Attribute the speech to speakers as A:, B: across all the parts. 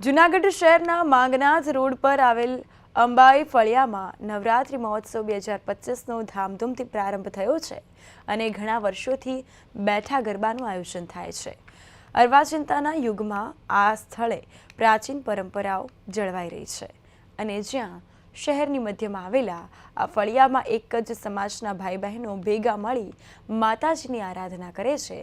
A: જુનાગઢ શહેરના માંગનાથ રોડ પર આવેલ અંબાઈ ફળિયામાં નવરાત્રિ મહોત્સવ બે હજાર પચીસનો ધામધૂમથી પ્રારંભ થયો છે અને ઘણા વર્ષોથી બેઠા ગરબાનું આયોજન થાય છે. અર્વાચિંતાના યુગમાં આ સ્થળે પ્રાચીન પરંપરાઓ જળવાઈ રહી છે અને જ્યાં શહેરની મધ્યમાં આવેલા આ ફળિયામાં એક જ સમાજના ભાઈ બહેનો ભેગા મળી માતાજીની આરાધના કરે છે.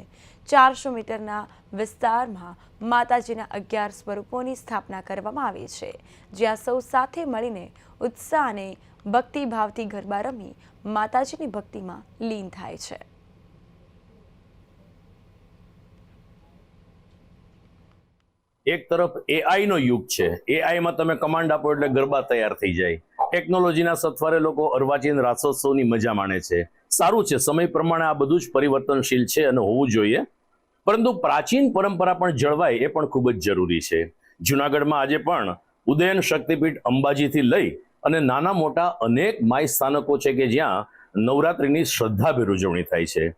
A: ચારસો મીટરના વિસ્તારમાં માતાજીના અગિયાર સ્વરૂપોની સ્થાપના કરવામાં આવી છે, જ્યાં સૌ સાથે મળીને ઉત્સાહ અને ભક્તિભાવથી ગરબા રમી માતાજીની ભક્તિમાં લીન થાય છે.
B: એક તરફ એઆઈ નો યુગ છે. એઆઈમાં તમે કમાન્ડ આપો એટલે ગરબા તૈયાર થઈ જાય. ટેકનોલોજીના સથવારે લોકો અર્વાચીન રાસોત્સવની મજા માણે છે. સારું છે, સમય પ્રમાણે આ બધું જ પરિવર્તનશીલ છે અને હોવું જોઈએ. પરંતુ પ્રાચીન પરંપરા પણ જળવાય એ પણ ખૂબ જ જરૂરી છે. જુનાગઢમાં આજે પણ ઉદયન શક્તિપીઠ અંબાજીથી લઈ અને નાના મોટા અનેક માય સ્થાનકો છે કે જ્યાં નવરાત્રિની શ્રદ્ધાભેર ઉજવણી થાય છે.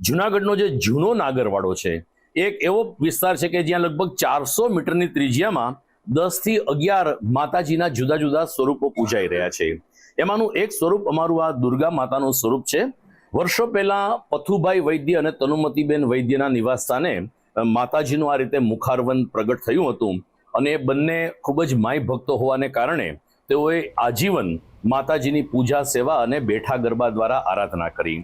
B: જુનાગઢનો જે જૂનો નાગરવાડો છે એક એવો વિસ્તાર છે કે જ્યાં લગભગ ચારસો મીટરની ત્રિજ્યામાં દસથી અગિયાર માતાજીના જુદા જુદા સ્વરૂપો પૂજાઈ રહ્યા છે. એમાંનું એક સ્વરૂપ અમારું આ દુર્ગા માતાનું સ્વરૂપ છે. વર્ષો પહેલા પથુભાઈ વૈદ્ય અને તનુમતીબેન વૈદ્યના નિવાસ સ્થાને માતાજીનું આ રીતે મુખારવન પ્રગટ થયું હતું અને એ બંને ખૂબ જ માય ભક્તો હોવાને કારણે તેઓએ આજીવન માતાજીની પૂજા સેવા અને બેઠા ગરબા દ્વારા આરાધના કરી.